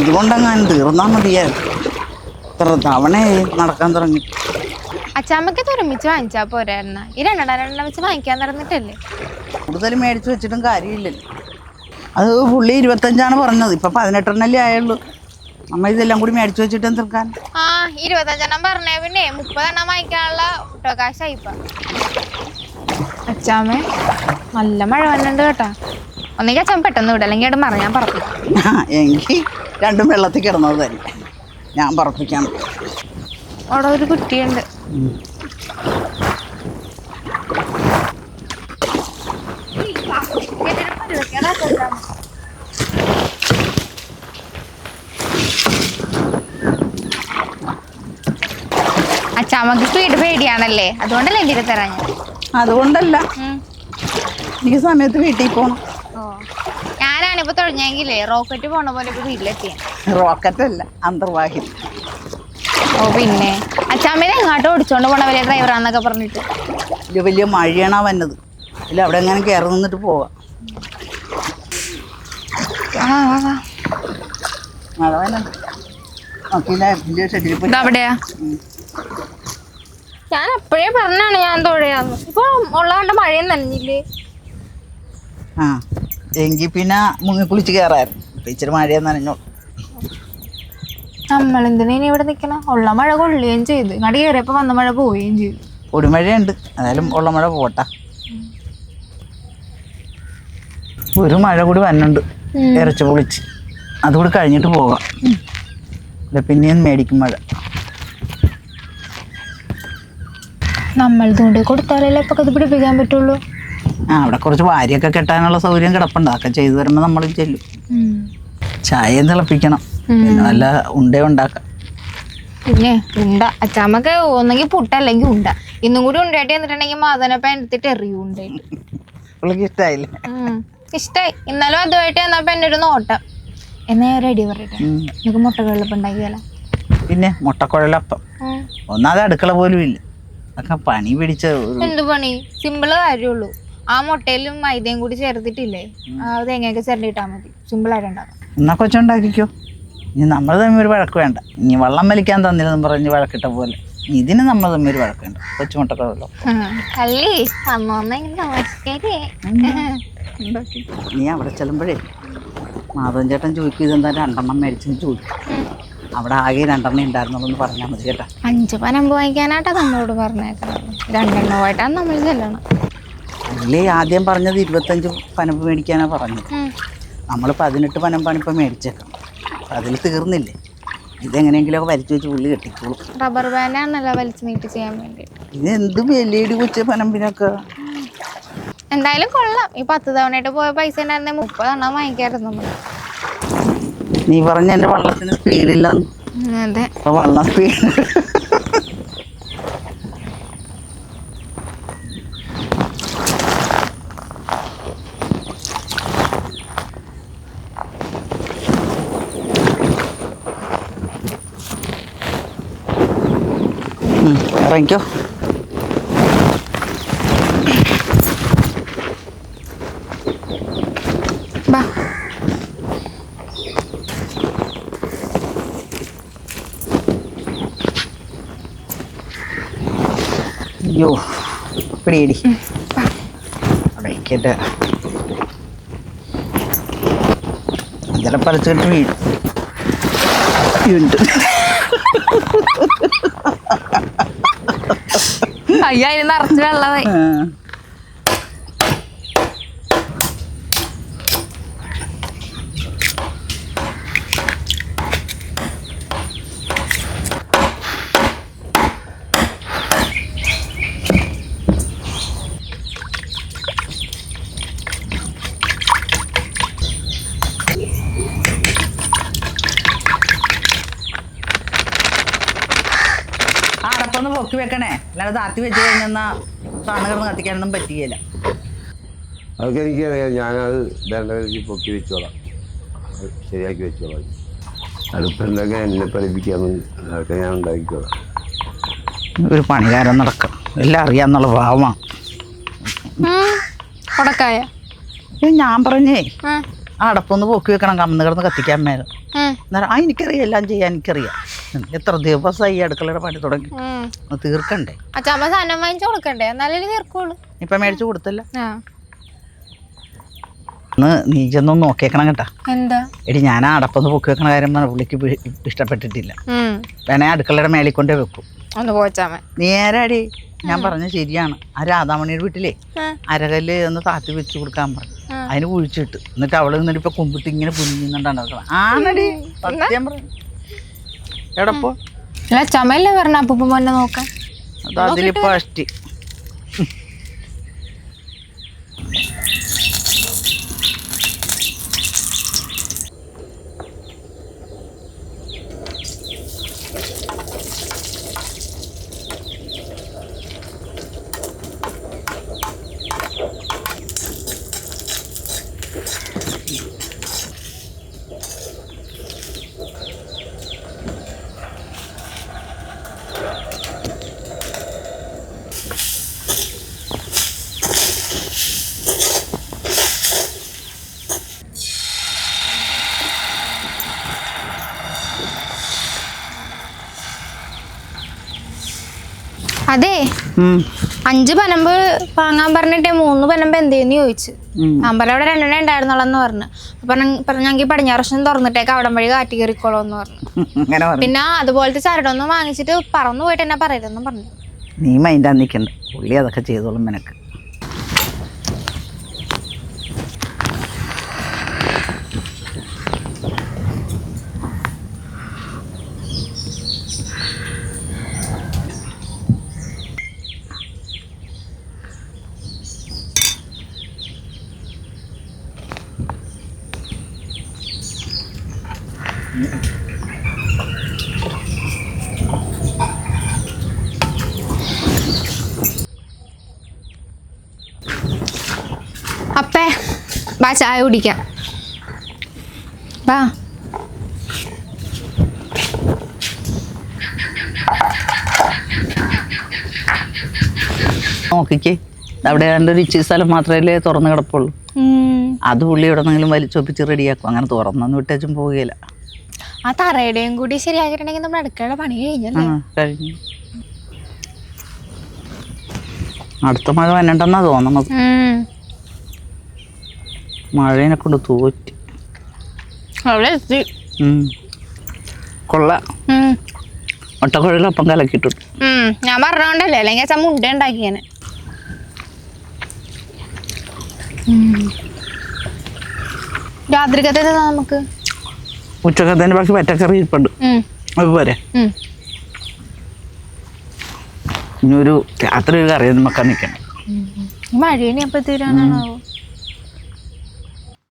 ഇതുകൊണ്ടങ്ങനെ തീർന്നാൽ മതിയായിരുന്നു. ഇത്ര തവണ നടക്കാൻ തുടങ്ങി. അച്ചാമ്മക്ക് ഒരുമിച്ച് വാങ്ങിച്ചാ പോരായിരുന്ന? ഈ രണ്ടെണ്ണം രണ്ടെണ്ണം വെച്ച് വാങ്ങിക്കാൻ നടന്നിട്ടല്ലേ? കൂടുതൽ മേടിച്ച് വെച്ചിട്ടും കാര്യമില്ലല്ലോ. അത് പുള്ളി ഇരുപത്തഞ്ചാണ് പറഞ്ഞത്. ഇപ്പൊ പതിനെട്ടെണ്ണല്ലേ ആയുള്ളൂ. അമ്മ ഇതെല്ലാം കൂടി മേടിച്ചു വെച്ചിട്ട് തീർക്കാൻ ആ ഇരുപത്തഞ്ചെണ്ണം പറഞ്ഞേ പിന്നെ മുപ്പതെണ്ണം വാങ്ങിക്കാനുള്ള കാശായി ഇപ്പൊ. അച്ചാമ്മേ നല്ല മഴ വന്നിട്ടുണ്ട് കേട്ടാ. ഒന്നെങ്കിൽ അച്ഛൻ പെട്ടെന്ന് വിടും അല്ലെങ്കിൽ അവിടെ മറിയാൻ പറഞ്ഞു ആ, എങ്കിൽ രണ്ടും വെള്ളത്തിൽ കിടന്നത് തന്നെ ഞാൻ പറപ്പിക്കാൻ അവിടെ ഒരു കുട്ടിയുണ്ട്. അച്ചാമ്മക്ക് സ്പീഡ് പേടിയാണല്ലേ? അതുകൊണ്ടല്ലേ തരാൻ ഞാൻ അതുകൊണ്ടല്ല. ഈ എനിക്ക് സമയത്ത് വീട്ടിൽ പോകണം തുടങ്ങിയെങ്കിലേ റോക്കറ്റ് പോണ പോലെ ഇപ്പൊ റോക്കറ്റ് അല്ല അന്തർവാഹിനി. ഓ പിന്നെ. അച്ചാമ്മേനെ എങ്ങോട്ടോ ഓടിച്ചോണ്ട് പോണ വലിയ ഡ്രൈവറാന്നൊക്കെ പറഞ്ഞിട്ട്. വലിയ വലിയ മഴയാണ് വന്നത് ഇല്ല അവിടെ എങ്ങനെ കയറി നിന്നിട്ട് പോവാം. ആ വാ, വാ. മഴ വന്നത് നോക്കിയില്ല വലിയ ഷെഡിൽ പോയി. ഇതവിടെയാ ഞാൻ അപ്പോഴേ പറഞ്ഞാണ് ഞാൻ തോഴയാന്ന്. ഇപ്പൊ ഉള്ള കണ്ട മഴയും നനഞ്ഞില്ലേ? ആ. എങ്കിൽ പിന്നെ മുങ്ങി കുളിച്ച് കയറായിരുന്നു ടീച്ചർ ഇച്ചിരി മഴയെന്ന് നനഞ്ഞോളൂ. നമ്മളെന്തിനാ ഇനി ഇവിടെ നിക്കണം? ഉള്ള മഴ കൊള്ളുകയും ചെയ്തു. ഇങ്ങോട്ട് കയറിയപ്പോൾ വന്ന മഴ പോവുകയും ചെയ്തു. പൊടിമഴയുണ്ട് ഏതായാലും ഉള്ള മഴ പോട്ടെ. ഒരു മഴ കൂടി വന്നുണ്ട് ഇറച്ചി പൊളിച്ച്. അതുകൂടി കഴിഞ്ഞിട്ട് പോകാം. പിന്നെയും മേടിക്കും മഴ. നമ്മൾ തൂണ്ടി കൊടുത്താലല്ലേ ഇപ്പൊ ഇത് പിടിപ്പിക്കാൻ പറ്റുള്ളൂ? ആ അവിടെ കുറച്ച് വാരിയൊക്കെ കെട്ടാനുള്ള സൗകര്യം കിടപ്പുണ്ട്. അതൊക്കെ ചെയ്തു വരുമ്പോൾ നമ്മൾ ചെല്ലും. ചായയും തിളപ്പിക്കണം. പിന്നെ നല്ല ഉണ്ട ഉണ്ടാക്കാം. പിന്നെ ഉണ്ട. അച്ചാമ്മക്ക് ഒന്നെങ്കിൽ പുട്ട അല്ലെങ്കിൽ ഉണ്ട. ഇന്നും കൂടി ഉണ്ടായിട്ട് എന്നിട്ടുണ്ടെങ്കിൽ മാതനപ്പ എടുത്തിട്ട് പുള്ളിക്ക് ഇഷ്ടമായില്ലേ ഇഷ്ടായി. ഇന്നലെ അതുമായിട്ട് എന്നപ്പോ എന്റെ ഒരു നോട്ടം. എന്നാ ഞാൻ റെഡി പറയട്ടെ എനിക്ക് നമുക്ക് മുട്ട വെള്ളപ്പം ഉണ്ടാക്കിയാലോ? പിന്നെ മുട്ടക്കുഴലപ്പം. ഒന്നാമത് അടുക്കള പോലും ഇല്ല. അതൊക്കെ പണി പിടിച്ച ഒരു എന്ത് പണി? സിമ്പിൾ കാര്യമുള്ളൂ ആ മുട്ടയിലും മൈദയും കൂടി ചേർത്തിട്ടില്ലേ? അത് തേങ്ങയൊക്കെ ചേർന്നിട്ടാ മതി. സിമ്പിൾ ആയിട്ട് ഉണ്ടാക്കാം. എന്നാ കൊച്ചുണ്ടാക്കിക്കോ. ഇനി നമ്മൾ തമ്മിൽ ഒരു വഴക്ക് വേണ്ട. ഇനി വള്ളം വലിക്കാൻ തന്നില്ലെന്ന് പറഞ്ഞ് വഴക്കിട്ട പോലെ. ഇതിന് നമ്മൾ തമ്മിൽ ഒരു വഴക്ക് വേണ്ട. അമ്മോന്നെങ്കിൽ നമസ്കാരേ നീ അവിടെ ചെല്ലുമ്പോഴേ മാധവൻ ചേട്ടൻ ചോദിക്കും ഇതെന്താ രണ്ടെണ്ണം മേടിച്ചെന്ന് ചോദിക്കും. അവിടെ ആകെ രണ്ടെണ്ണം ഉണ്ടായിരുന്നുള്ളൂ എന്ന് പറഞ്ഞാൽ മതി കേട്ടാ. അഞ്ച് പനമ്പ് വാങ്ങിക്കാനാട്ടാ നമ്മളോട് പറഞ്ഞേക്കണം രണ്ടെണ്ണമായിട്ടാണ് നമ്മൾ ചെല്ലണം അല്ലേ ആദ്യം പറഞ്ഞത് ഇരുപത്തഞ്ച് പനമ്പ് മേടിക്കാനാണ് പറഞ്ഞത്. നമ്മൾ പതിനെട്ട് പനമ്പാണ് ഇപ്പം മേടിച്ചേക്കാം അതിൽ തീർന്നില്ലേ? ഇതെങ്ങനെയെങ്കിലുമൊക്കെ വലിച്ചു വെച്ച് പുള്ളി കെട്ടിക്കോളും. റബ്ബർ ബാൻഡാണല്ലോ വലിച്ചു നീട്ടി ചെയ്യാൻ വേണ്ടി. ഇത് എന്ത് വിലയിടി കൊച്ചു പനമ്പിനൊക്കെ? എന്തായാലും കൊള്ളാം. ഈ പത്ത് തവണയായിട്ട് പോയ പൈസ ഉണ്ടായിരുന്നെ മുപ്പതെണ്ണം വാങ്ങിക്കായിരുന്നു നമ്മൾ നീ പറഞ്ഞ എന്റെ വള്ളത്തിന് സ്പീഡില്ലെന്ന് അതെ. വള്ളം സ്പീഡ് ഇറങ്ങിക്കോ അയ്യോ പിടിയടി. ചിലപ്പോൾ അരച്ചിട്ട് വീഴും. വീണ്ടും അതിന് നിറച്ച് വെള്ളമായി ആ. ആ അടപ്പൊന്ന് പൊക്കി വെക്കണേ അല്ലാതെ താത്തി വെച്ച് കഴിഞ്ഞാൽ സാധനം കിടന്ന് കത്തിക്കാനൊന്നും പറ്റുകയില്ല അതൊക്കെ എനിക്കറിയാം. ഞാനത് വേണ്ട രീതിക്ക് പൊക്കി വെച്ചോളാം. ശരിയാക്കി വെച്ചോളാം. അടുപ്പുണ്ടൊക്കെ എന്നെ പഠിപ്പിക്കാമെന്ന് അതൊക്കെ ഞാൻ ഉണ്ടാക്കിക്കോളാം. ഒരു പണികാരൻ നടക്കും. എല്ലാം അറിയാന്നുള്ള ഭാവമാണ് ഉടക്കായ. ഞാൻ പറഞ്ഞേ അടപ്പൊന്ന് പൊക്കി വെക്കണം. കമ്മന്ന് കിടന്ന് കത്തിക്കാൻ മേലെ. അന്നേരം ആ എനിക്കറിയാം. എല്ലാം ചെയ്യാൻ എനിക്കറിയാം. എത്ര ദിവസമായി അടുക്കളയുടെ പണി തുടങ്ങി? തീർക്കണ്ടേ? അച്ഛാമ്മ സാധനം വാങ്ങിച്ചു കൊടുക്കണ്ടേ? എന്നാലേ തീർക്കുള്ളൂ. ഇപ്പൊ മേടിച്ചു കൊടുത്തല്ല. ഒന്ന് നീ ചെന്നൊന്ന് നോക്കിയേക്കണം കേട്ടാ. എന്താ? എടി ഞാൻ ആ അടപ്പൊന്ന് പൊക്കി വെക്കണ കാര്യം പറഞ്ഞ പുള്ളിക്ക് ഇഷ്ടപ്പെട്ടിട്ടില്ല. വേണേ അടുക്കളയുടെ മേളിൽ കൊണ്ടേ വെക്കും. നേരെ അടി നേരാടി ഞാൻ പറഞ്ഞ ശരിയാണ്. ആ രാധാമണിയുടെ വീട്ടിലേ. അരകല്ല് ഒന്ന് താത്തി വെച്ച് കൊടുക്കാൻ പറഞ്ഞു. അതിന് കുഴിച്ചിട്ട്. എന്നിട്ട് അവൾ നിന്നിട്ട് ഇപ്പൊ കുമ്പിട്ട് ഇങ്ങനെ കുഞ്ഞിന്നുണ്ടാണ് ആണടി സത്യം പറഞ്ഞു അല്ല അച്ഛമ്മയല്ലേ പറഞ്ഞ അപ്പൂപ്പ മോനെ നോക്കാൻ. അത് അതിലിപ്പോ അഷ്ടി അതെ. അഞ്ച് പനമ്പ് വാങ്ങാൻ പറഞ്ഞിട്ട് മൂന്ന് പനമ്പ് എന്തേന്ന് ചോദിച്ചു. അമ്പലം അവിടെ രണ്ടെണ്ണം ഉണ്ടായിരുന്നുള്ളെന്ന് പറഞ്ഞു. അപ്പൊ പറഞ്ഞെങ്കിൽ പടിഞ്ഞാറ് വർഷം തുറന്നിട്ടേക്ക് അവിടെ വഴി കാറ്റി കയറിക്കോളൂ എന്ന് പറഞ്ഞു. പിന്നെ അതുപോലത്തെ ചരടൊന്നും വാങ്ങിച്ചിട്ട് പറന്നു പോയിട്ട് എന്നെ പറയരുതെന്നും പറഞ്ഞു. നീ മൈൻഡാ നിൽക്കണ്ട പുള്ളി അതൊക്കെ ചെയ്തോളും നിനക്ക്. അപ്പേ ബാ ചായ കുടിക്കാം. ബാ നോക്കിക്കേ അവിടെ ഒരു ഇച്ചിരി സ്ഥലം മാത്രമല്ലേ തുറന്നു കിടപ്പുള്ളൂ. അത് പുള്ളി എവിടെന്നെങ്കിലും വലിച്ചൊപ്പിച്ച് റെഡിയാക്കും അങ്ങനെ തുറന്നൊന്നും വിട്ടേച്ചും പോവുകയില്ല. ആ തറയുടെയും കൂടി ശരിയാക്കിയിട്ടുണ്ടെങ്കിൽ നമ്മൾ അടുക്കള പണി കഴിഞ്ഞല്ലേ? കഴിഞ്ഞു. അടുത്ത മഴ വരണ്ടെന്നാ തോന്നണത് ഉം. മഴേനെ കൊണ്ട് തോറ്റി. അവിടെ എത്തി. കൊള്ളാം. കലക്കിയിട്ടുണ്ട്. ഉം. ഞാൻ പറഞ്ഞോണ്ടല്ലേ അല്ലെങ്കിൽ അച്ഛൻ മുണ്ട ഉണ്ടാക്കിയേനെ. രാത്രിക്കത്തെ നമുക്ക്? ഉച്ചക്കത്തേന് ബാക്കി പച്ചക്കറി ഇരിപ്പുണ്ട്. അത് പോരെ. ഒരു രാത്രി ഒരു കറി നമുക്ക് നിൽക്കണം മഴ ഇനി എപ്പോ തീരാനാണാവോ?